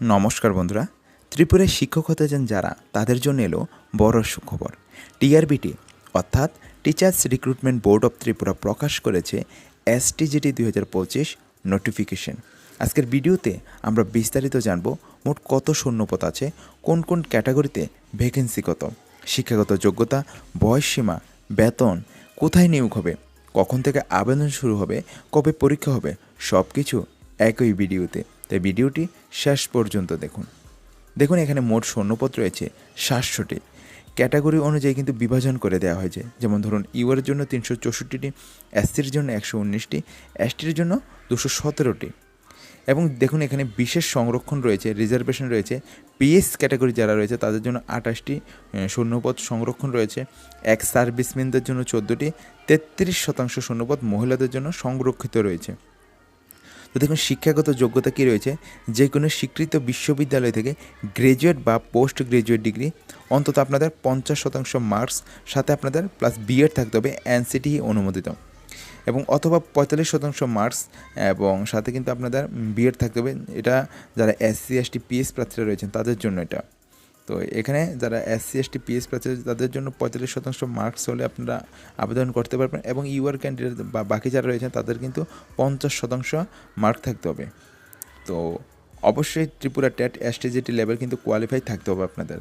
নমস্কার বন্ধুরা। ত্রিপুরায় শিক্ষক হতে চান যারা, তাদের জন্য এলো বড় সুখবর। টিআরবিটি, অর্থাৎ teachers recruitment board of Tripura প্রকাশ করেছে এসটিজিটি দুই হাজার পঁচিশ নোটিফিকেশন আজকের ভিডিওতে আমরা বিস্তারিত জানব মোট কত শূন্যপদ আছে, কোন কোন ক্যাটাগরিতে ভ্যাকেন্সি কত, শিক্ষাগত যোগ্যতা, বয়সসীমা, বেতন, কোথায় নিয়োগ হবে, কখন থেকে আবেদন শুরু হবে, কবে পরীক্ষা হবে সব কিছু একই ভিডিওতে। তাই ভিডিওটি শেষ পর্যন্ত দেখুন। দেখুন, এখানে মোট সৈন্যপদ রয়েছে সাতশোটি। ক্যাটাগরি অনুযায়ী কিন্তু বিভাজন করে দেওয়া হয়েছে। যেমন ধরুন ইউর জন্য তিনশো চৌষট্টিটি, এসসির জন্য একশো উনিশটি, এসটির জন্য দুশো সতেরোটি। এবং দেখুন, এখানে বিশেষ সংরক্ষণ রয়েছে, রিজার্ভেশন রয়েছে, পিএস ক্যাটাগরি যারা রয়েছে তাদের জন্য আঠাশটি শূন্যপদ সংরক্ষণ রয়েছে, এক সার্ভিসম্যানদের জন্য চোদ্দোটি, তেত্রিশ শতাংশ শূন্যপদ মহিলাদের জন্য সংরক্ষিত রয়েছে। তো দেখুন, শিক্ষাগত যোগ্যতা কী রয়েছে? যে কোনো স্বীকৃত বিশ্ববিদ্যালয় থেকে গ্রাজুয়েট বা পোস্ট গ্রাজুয়েট ডিগ্রি অন্তত আপনাদের পঞ্চাশ শতাংশ মার্কস সাথে আপনাদের প্লাস বিএড থাকতে হবে এনসিটি অনুমোদিত। এবং অথবা পঁয়তাল্লিশ শতাংশ মার্কস এবং সাথে কিন্তু আপনাদের বিএড থাকতে হবে, এটা যারা এসসি এসটি পিএস প্রার্থীরা রয়েছেন, তাদের জন্য এটা। তো এখানে যারা এসসি এসটি পিএস প্রার্থী তাদের জন্য পঁয়তাল্লিশ শতাংশ মার্কস হলে আপনারা আবেদন করতে পারবেন এবং ইউআর ক্যান্ডিডেট বা বাকি যারা রয়েছেন, তাদের কিন্তু পঞ্চাশ শতাংশ মার্ক থাকতে হবে। তো অবশ্যই ত্রিপুরা টেট এসটিজিটি লেভেল কিন্তু কোয়ালিফাই থাকতে হবে আপনাদের।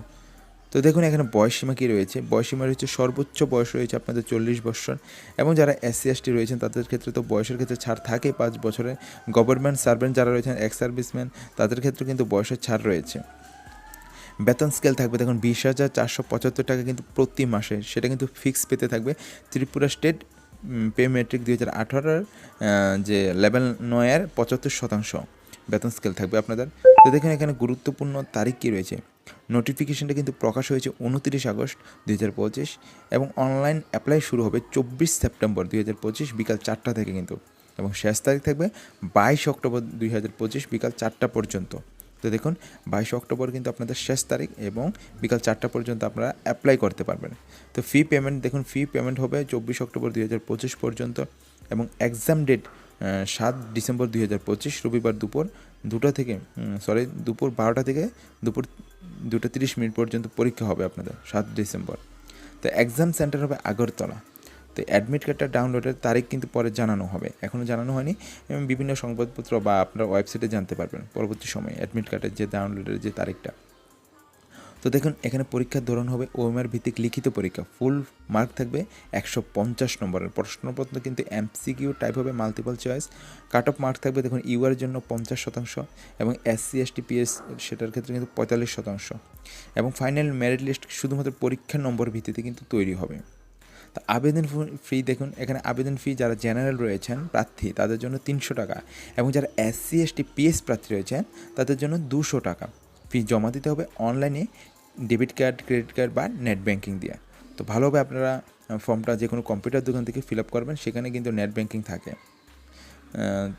তো দেখুন এখানে বয়সসীমা কী রয়েছে? বয়সসীমা রয়েছে সর্বোচ্চ বয়স রয়েছে আপনাদের চল্লিশ বছর এবং যারা এসসি এসটি রয়েছেন, তাদের ক্ষেত্রে তো বয়সের ক্ষেত্রে ছাড় থাকে পাঁচ বছরে। গভর্নমেন্ট সার্ভেন্ট যারা রয়েছেন এক্স সার্ভিসম্যান তাদের ক্ষেত্রে কিন্তু বয়সের ছাড় রয়েছে। বেতন স্কেল থাকবে, দেখুন, বিশ হাজার চারশো পঁচাত্তর টাকা কিন্তু প্রতি মাসে। সেটা কিন্তু ফিক্স পেতে থাকবে। ত্রিপুরা স্টেট পে মেট্রিক দুই হাজার আঠারোর যে লেভেল নয়ের পঁচাত্তর শতাংশ বেতন স্কেল থাকবে আপনাদের। তো দেখুন, এখানে গুরুত্বপূর্ণ তারিখ কী রয়েছে? নোটিফিকেশনটা কিন্তু প্রকাশ হয়েছে উনতিরিশ আগস্ট দুই হাজার পঁচিশ এবং অনলাইন অ্যাপ্লাই শুরু হবে চব্বিশ সেপ্টেম্বর দুই হাজার পঁচিশ বিকাল চারটা থেকে কিন্তু। এবং শেষ তারিখ থাকবে বাইশ অক্টোবর দুই হাজার পঁচিশ বিকাল চারটা পর্যন্ত। তো দেখুন, বাইশ অক্টোবর কিন্তু আপনাদের শেষ তারিখ এবং বিকাল চারটা পর্যন্ত আপনারা অ্যাপ্লাই করতে পারবেন। তো ফি পেমেন্ট দেখুন ফি পেমেন্ট হবে চব্বিশ অক্টোবর দুই হাজার পঁচিশ পর্যন্ত এবং এক্সাম ডেট সাত ডিসেম্বর দুই হাজার পঁচিশ, রবিবার দুপুর দুটো থেকে সরি দুপুর বারোটা থেকে দুপুর দুটো তিরিশ মিনিট পর্যন্ত পরীক্ষা হবে আপনাদের, সাত ডিসেম্বর। তো এক্সাম সেন্টার হবে আগরতলা। তো অ্যাডমিট কার্ডটা ডাউনলোডের তারিখ কিন্তু পরে জানানো হবে। এখনও জানানো হয়নি। এবং বিভিন্ন সংবাদপত্র বা আপনার ওয়েবসাইটে জানতে পারবেন পরবর্তী সময়ে অ্যাডমিট কার্ডের যে ডাউনলোডের যে তারিখটা। তো দেখুন, এখানে পরীক্ষার ধরন হবে ওএমআর ভিত্তিক লিখিত পরীক্ষা। ফুল মার্ক থাকবে একশো পঞ্চাশ নম্বরের। প্রশ্নপত্র কিন্তু এমসিকিউ টাইপ হবে multiple choice cut off mark থাকবে দেখুন ইউআর জন্য পঞ্চাশ শতাংশ এবং এসসি এসটি পিএস সেটার ক্ষেত্রে কিন্তু পঁয়তাল্লিশ শতাংশ। এবং ফাইনাল মেরিট লিস্ট শুধুমাত্র পরীক্ষার নম্বর ভিত্তিতে কিন্তু তৈরি হবে। তো আবেদন ফি দেখুন, এখানে আবেদন ফি যারা জেনারেল রয়েছেন প্রার্থী, তাদের জন্য তিনশো টাকা এবং যারা এসসি, এসটি, পিএস প্রার্থী রয়েছেন, তাদের জন্য দুশো টাকা। ফি জমা দিতে হবে অনলাইনে ডেবিট কার্ড, ক্রেডিট কার্ড বা নেট ব্যাঙ্কিং দিয়ে। তো ভালোভাবে আপনারা ফর্মটা যে কোনো কম্পিউটার দোকান থেকে ফিল আপ করবেন, সেখানে কিন্তু নেট ব্যাঙ্কিং থাকে।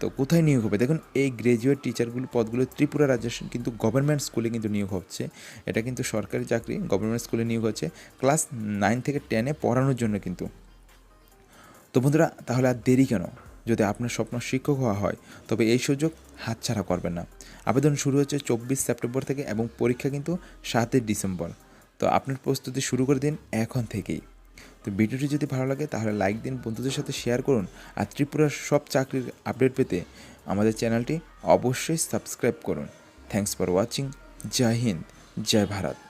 তো কোথায় নিয়োগ হবে? দেখুন, এই গ্র্যাজুয়েট টিচারগুলো পদগুলো ত্রিপুরা রাজ্যের কিন্তু গভর্নমেন্ট স্কুলে কিন্তু নিয়োগ হচ্ছে। এটা কিন্তু সরকারি চাকরি গভর্নমেন্ট স্কুলে নিয়োগ হচ্ছে। ক্লাস নাইন থেকে টেনে পড়ানোর জন্য কিন্তু। তো বন্ধুরা, তাহলে আর দেরি কেন? যদি আপনার স্বপ্ন শিক্ষক হওয়া হয়, তবে এই সুযোগ হাতছাড়া করবেন না। আবেদন শুরু হচ্ছে চব্বিশ সেপ্টেম্বর থেকে এবং পরীক্ষা কিন্তু সাতই ডিসেম্বর। তো আপনার প্রস্তুতি শুরু করে দিন এখন থেকেই। তো ভিডিওটি যদি ভালো লাগে, তাহলে লাইক দিন, বন্ধুদের সাথে শেয়ার করুন আর ত্রিপুরার সব চাকরির আপডেট পেতে আমাদের চ্যানেলটি অবশ্যই সাবস্ক্রাইব করুন। থ্যাংকস ফর ওয়াচিং জয় হিন্দ জয় ভারত